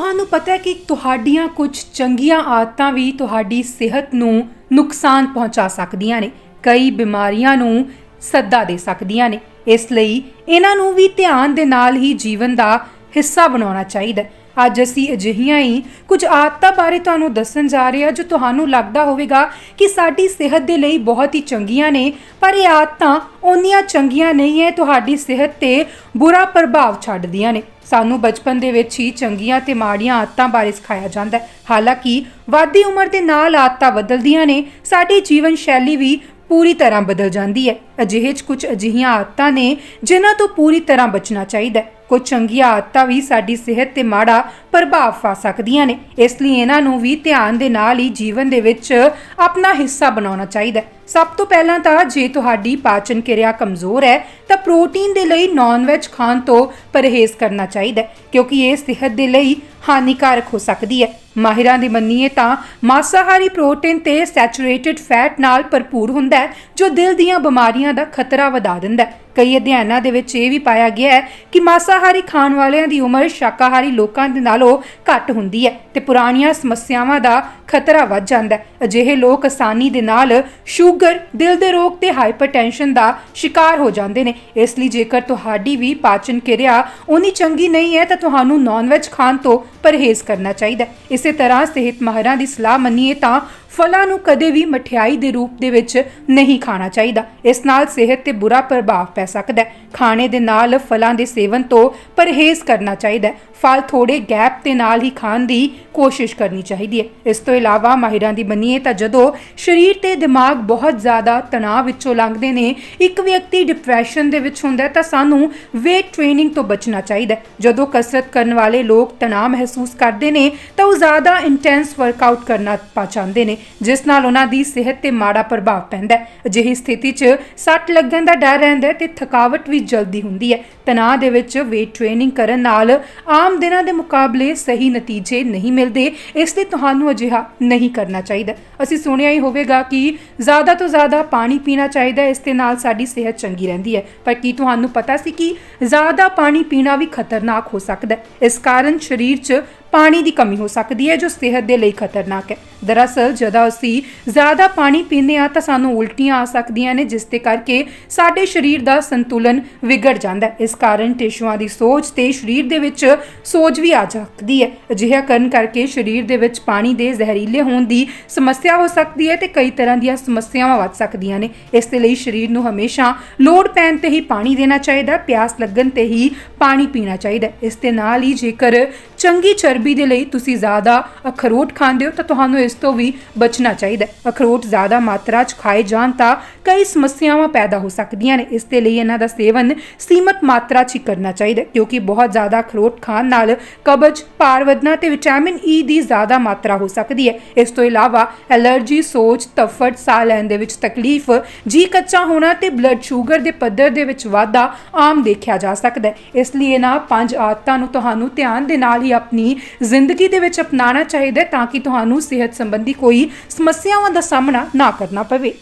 ਤੁਹਾਨੂੰ ਪਤਾ ਹੈ ਕਿ ਤੁਹਾਡੀਆਂ ਕੁਝ ਚੰਗੀਆਂ ਆਦਤਾਂ ਵੀ ਤੁਹਾਡੀ ਸਿਹਤ ਨੂੰ ਨੁਕਸਾਨ ਪਹੁੰਚਾ ਸਕਦੀਆਂ ਨੇ, ਕਈ ਬਿਮਾਰੀਆਂ ਨੂੰ ਸੱਦਾ ਦੇ ਸਕਦੀਆਂ ਨੇ। ਇਸ ਲਈ ਇਹਨਾਂ ਨੂੰ ਵੀ ਧਿਆਨ ਦੇ ਨਾਲ ਹੀ ਜੀਵਨ ਦਾ ਹਿੱਸਾ ਬਣਾਉਣਾ ਚਾਹੀਦਾ ਹੈ। ਅੱਜ ਅਸੀਂ ਅਜਿਹੀਆਂ ਹੀ ਕੁਝ ਆਦਤਾਂ ਬਾਰੇ ਤੁਹਾਨੂੰ ਦੱਸਣ ਜਾ ਰਹੇ ਹਾਂ ਜੋ ਤੁਹਾਨੂੰ ਲੱਗਦਾ ਹੋਵੇਗਾ ਕਿ ਸਾਡੀ ਸਿਹਤ ਦੇ ਲਈ ਬਹੁਤ ਹੀ ਚੰਗੀਆਂ ਨੇ, ਪਰ ਇਹ ਆਦਤਾਂ ਓਨੀਆਂ ਚੰਗੀਆਂ ਨਹੀਂ ਹੈ, ਤੁਹਾਡੀ ਸਿਹਤ ਤੇ ਬੁਰਾ ਪ੍ਰਭਾਵ ਛੱਡਦੀਆਂ ਨੇ। ਸਾਨੂੰ ਬਚਪਨ ਦੇ ਵਿੱਚ ਹੀ ਚੰਗੀਆਂ ਤੇ ਮਾੜੀਆਂ ਆਦਤਾਂ ਬਾਰੇ ਸਿਖਾਇਆ ਜਾਂਦਾ ਹੈ। ਹਾਲਾਂਕਿ ਵਾਧੀ ਉਮਰ ਦੇ ਨਾਲ ਆਦਤਾਂ ਬਦਲਦੀਆਂ ਨੇ, ਸਾਡੀ ਜੀਵਨ ਸ਼ੈਲੀ ਵੀ ਪੂਰੀ ਤਰ੍ਹਾਂ ਬਦਲ ਜਾਂਦੀ ਹੈ। ਅਜਿਹੇ 'ਚ ਕੁਝ ਅਜਿਹੀਆਂ ਆਦਤਾਂ ਨੇ ਜਿਨ੍ਹਾਂ ਤੋਂ ਪੂਰੀ ਤਰ੍ਹਾਂ ਬਚਣਾ ਚਾਹੀਦਾ ਹੈ। ਕੁਝ ਚੰਗੀਆਂ ਆਦਤਾਂ ਵੀ ਸਾਡੀ ਸਿਹਤ ਤੇ ਮਾੜਾ ਪ੍ਰਭਾਵ ਪਾ ਸਕਦੀਆਂ ਨੇ। ਇਸ ਲਈ ਇਹਨਾਂ ਨੂੰ ਵੀ ਧਿਆਨ ਦੇ ਨਾਲ ਹੀ ਜੀਵਨ ਦੇ ਵਿੱਚ ਆਪਣਾ ਹਿੱਸਾ ਬਣਾਉਣਾ ਚਾਹੀਦਾ ਸਭ ਤੋਂ ਪਹਿਲਾਂ ਤਾਂ ਜੇ ਤੁਹਾਡੀ ਪਾਚਨ ਕਿਰਿਆ ਕਮਜ਼ੋਰ ਹੈ, ਤਾਂ ਪ੍ਰੋਟੀਨ ਦੇ ਲਈ ਨਾਨ ਵੈਜ ਖਾਣ ਤੋਂ ਪਰਹੇਜ਼ ਕਰਨਾ ਚਾਹੀਦਾ ਕਿਉਂਕਿ ਇਹ ਸਿਹਤ ਦੇ ਲਈ ਹਾਨੀਕਾਰਕ ਹੋ ਸਕਦੀ ਹੈ। ਮਾਹਿਰਾਂ ਦੀ ਮੰਨੀਏ ਤਾਂ ਮਾਸਾਹਾਰੀ ਪ੍ਰੋਟੀਨ ਤੇ ਸੈਚੂਰੇਟਿਡ ਫੈਟ ਨਾਲ ਭਰਪੂਰ ਹੁੰਦਾ ਹੈ, ਜੋ ਦਿਲ ਦੀਆਂ ਬਿਮਾਰੀਆਂ ਦਾ ਖਤਰਾ ਵਧਾ ਦਿੰਦਾ ਹੈ। ਕਈ ਅਧਿਐਨਾਂ ਦੇ ਵਿੱਚ ਇਹ ਵੀ ਪਾਇਆ ਗਿਆ ਹੈ ਕਿ ਮਾਸਾਹਾਰੀ ਖਾਣ ਵਾਲਿਆਂ ਦੀ ਉਮਰ ਸ਼ਾਕਾਹਾਰੀ ਲੋਕਾਂ ਦੇ ਨਾਲੋਂ ਘੱਟ ਹੁੰਦੀ ਹੈ ਤੇ ਪੁਰਾਣੀਆਂ ਸਮੱਸਿਆਵਾਂ ਦਾ ਖਤਰਾ ਵੱਧ ਜਾਂਦਾ ਹੈ। ਅਜਿਹੇ ਲੋਕ ਆਸਾਨੀ ਦੇ ਨਾਲ ਸ਼ੂਗਰ, ਦਿਲ ਦੇ ਰੋਗ ਤੇ ਹਾਈਪਰਟੈਂਸ਼ਨ ਦਾ ਸ਼ਿਕਾਰ ਹੋ ਜਾਂਦੇ ਨੇ। ਇਸ ਲਈ ਜੇਕਰ ਤੁਹਾਡੀ ਵੀ ਪਾਚਨ ਕਿਰਿਆ ਉਨੀ ਚੰਗੀ ਨਹੀਂ ਹੈ ਤਾਂ ਤੁਹਾਨੂੰ ਨਾਨ-ਵੈਜ ਖਾਣ ਤੋਂ ਪਰਹੇਜ਼ ਕਰਨਾ ਚਾਹੀਦਾ ਹੈ। ਇਸੇ ਤਰ੍ਹਾਂ ਸਿਹਤ ਮਾਹਰਾਂ ਦੀ ਸਲਾਹ ਮੰਨੀਏ ਤਾਂ ਫਲਾਂ ਨੂੰ ਕਦੇ ਵੀ ਮਠਿਆਈ ਦੇ ਰੂਪ ਦੇ ਵਿੱਚ ਨਹੀਂ ਖਾਣਾ ਚਾਹੀਦਾ। ਇਸ ਨਾਲ ਸਿਹਤ ਤੇ ਬੁਰਾ ਪ੍ਰਭਾਵ ਪੈ ਸਕਦਾ ਹੈ। ਖਾਣੇ ਦੇ ਨਾਲ ਫਲਾਂ ਦੇ ਸੇਵਨ ਤੋਂ ਪਰਹੇਜ਼ ਕਰਨਾ ਚਾਹੀਦਾ ਹੈ। ਫਲ ਥੋੜੇ ਗੈਪ ਦੇ ਨਾਲ ਹੀ ਖਾਣ ਦੀ ਕੋਸ਼ਿਸ਼ ਕਰਨੀ ਚਾਹੀਦੀ ਹੈ। ਇਸ ਤੋਂ ਇਲਾਵਾ ਮਾਹਿਰਾਂ ਦੀ ਮੰਨੀਏ ਤਾਂ ਜਦੋਂ ਸਰੀਰ ਤੇ ਦਿਮਾਗ ਬਹੁਤ ਜ਼ਿਆਦਾ ਤਣਾਅ ਵਿੱਚੋਂ ਲੰਘਦੇ ਨੇ, ਇੱਕ ਵਿਅਕਤੀ ਡਿਪਰੈਸ਼ਨ ਦੇ ਵਿੱਚ ਹੁੰਦਾ ਤਾਂ ਸਾਨੂੰ weight ਟ੍ਰੇਨਿੰਗ ਤੋਂ ਬਚਣਾ ਚਾਹੀਦਾ ਜਦੋਂ ਕਸਰਤ ਕਰਨ ਵਾਲੇ ਲੋਕ ਤਣਾਅ ਮਹਿਸੂਸ ਕਰਦੇ ਨੇ ਤਾਂ ਉਹ ਜ਼ਿਆਦਾ ਇੰਟੈਂਸ ਵਰਕਆਊਟ ਕਰਨਾ ਪਾ, ਚਾਹੁੰਦੇ ਨੇ। ਜਿਸ ਨਾਲ ਉਹਨਾਂ ਦੀ ਸਿਹਤ ਤੇ ਮਾੜਾ ਪ੍ਰਭਾਵ ਪੈਂਦਾ ਹੈ। ਅਜਿਹੀ ਸਥਿਤੀ 'ਚ ਸੱਟ ਲੱਗਣ ਦਾ ਡਰ ਰਹਿੰਦਾ ਹੈ ਤੇ ਥਕਾਵਟ ਵੀ ਜਲਦੀ ਹੁੰਦੀ ਹੈ। ਤਣਾਅ ਦੇ ਵਿੱਚ weight ਟ੍ਰੇਨਿੰਗ ਕਰਨ ਨਾਲ ਆਮ ਦਿਨਾਂ ਦੇ ਮੁਕਾਬਲੇ ਸਹੀ ਨਤੀਜੇ ਨਹੀਂ ਮਿਲਦੇ। ਇਸ ਲਈ ਤੁਹਾਨੂੰ ਅਜਿਹਾ ਨਹੀਂ ਕਰਨਾ ਚਾਹੀਦਾ। ਅਸੀਂ ਸੁਣਿਆ ਹੀ ਹੋਵੇਗਾ ਕਿ ਜ਼ਿਆਦਾ ਤੋਂ ਜ਼ਿਆਦਾ ਪਾਣੀ ਪੀਣਾ ਚਾਹੀਦਾ ਹੈ। ਇਸ ਦੇ ਨਾਲ ਸਾਡੀ ਸਿਹਤ ਚੰਗੀ ਰਹਿੰਦੀ ਹੈ। ਪਰ ਕੀ ਤੁਹਾਨੂੰ ਪਤਾ ਸੀ ਕਿ ਜ਼ਿਆਦਾ ਪਾਣੀ ਪੀਣਾ ਵੀ ਖਤਰਨਾਕ ਹੋ ਸਕਦਾ ਹੈ? ਇਸ ਕਾਰਨ ਸਰੀਰ 'ਚ ਪਾਣੀ ਦੀ ਕਮੀ ਹੋ ਸਕਦੀ ਹੈ, ਜੋ ਸਿਹਤ ਦੇ ਲਈ ਖਤਰਨਾਕ ਹੈ। ਦਰਅਸਲ, ਜਦੋਂ ਅਸੀਂ ਜ਼ਿਆਦਾ ਪਾਣੀ ਪੀਂਦੇ ਹਾਂ, ਤਾਂ ਸਾਨੂੰ ਉਲਟੀਆਂ ਆ ਸਕਦੀਆਂ ਨੇ, ਜਿਸ ਦੇ ਕਰਕੇ ਸਾਡੇ ਸਰੀਰ ਦਾ ਸੰਤੁਲਨ ਵਿਗੜ ਜਾਂਦਾ ਹੈ। ਇਸ ਕਾਰਨ ਟਿਸ਼ੂਆਂ ਦੀ ਸੋਜ ਤੇ ਸਰੀਰ ਦੇ ਵਿੱਚ ਸੋਜ ਵੀ ਆ ਸਕਦੀ ਹੈ। ਅਜਿਹਾ ਕਰਨ ਕਰਕੇ ਸਰੀਰ ਦੇ ਵਿੱਚ ਪਾਣੀ ਦੇ ਜ਼ਹਿਰੀਲੇ ਹੋਣ ਦੀ ਸਮੱਸਿਆ ਹੋ ਸਕਦੀ ਹੈ ਤੇ ਕਈ ਤਰ੍ਹਾਂ ਦੀਆਂ ਸਮੱਸਿਆਵਾਂ ਵੱਧ ਸਕਦੀਆਂ ਨੇ। ਇਸ ਦੇ ਲਈ ਸਰੀਰ ਨੂੰ ਹਮੇਸ਼ਾ ਲੋੜ ਪੈਣ ਤੇ ਹੀ ਪਾਣੀ ਦੇਣਾ ਚਾਹੀਦਾ ਪਿਆਸ ਲੱਗਣ ਤੇ ਹੀ ਪਾਣੀ ਪੀਣਾ ਚਾਹੀਦਾ ਇਸ ਦੇ ਨਾਲ ਹੀ ਜੇਕਰ ਚੰਗੀ ਚਰਬੀ ਦੇ ਲਈ ਤੁਸੀਂ ਜ਼ਿਆਦਾ ਅਖਰੋਟ ਖਾਂਦੇ ਹੋ ਤਾਂ ਤੁਹਾਨੂੰ ਇਸ ਤੋਂ ਵੀ ਬਚਣਾ ਚਾਹੀਦਾ ਹੈ। ਅਖਰੋਟ ਜ਼ਿਆਦਾ ਮਾਤਰਾ 'ਚ ਖਾਏ ਜਾਣ ਤਾਂ ਕਈ ਸਮੱਸਿਆਵਾਂ ਪੈਦਾ ਹੋ ਸਕਦੀਆਂ ਨੇ। ਇਸ ਦੇ ਲਈ ਇਹਨਾਂ ਦਾ ਸੇਵਨ ਸੀਮਤ ਮਾਤਰਾ 'ਚ ਹੀ ਕਰਨਾ ਚਾਹੀਦਾ ਕਿਉਂਕਿ ਬਹੁਤ ਜ਼ਿਆਦਾ ਅਖਰੋਟ ਖਾਣ ਨਾਲ ਕਬਜ਼ ਭਾਰ ਵਧਣਾ ਤੇ ਵਿਟਾਮਿਨ ਈ ਦੀ ਜ਼ਿਆਦਾ ਮਾਤਰਾ ਹੋ ਸਕਦੀ ਹੈ। ਇਸ ਤੋਂ ਇਲਾਵਾ ਐਲਰਜੀ, ਸੋਜ ਤਫੜ ਸਾਹ ਲੈਣ ਦੇ ਵਿੱਚ ਤਕਲੀਫ, ਜੀ ਕੱਚਾ ਹੋਣਾ ਤੇ ਬਲੱਡ ਸ਼ੂਗਰ ਦੇ ਪੱਧਰ ਦੇ ਵਿੱਚ ਵਾਧਾ ਆਮ ਦੇਖਿਆ ਜਾ ਸਕਦਾ ਹੈ। ਇਸ ਲਈ ਇਹਨਾਂ ਪੰਜ ਆਦਤਾਂ ਨੂੰ ਤੁਹਾਨੂੰ ਧਿਆਨ ਦੇ ਨਾਲ ਹੀ ਹੀ ਆਪਣੀ ਜ਼ਿੰਦਗੀ ਦੇ ਵਿੱਚ ਅਪਣਾਉਣਾ ਚਾਹੀਦਾ ਹੈ ਤਾਂ ਕਿ ਤੁਹਾਨੂੰ ਸਿਹਤ ਸੰਬੰਧੀ ਕੋਈ ਸਮੱਸਿਆਵਾਂ ਦਾ ਸਾਹਮਣਾ ਨਾ ਕਰਨਾ ਪਵੇ।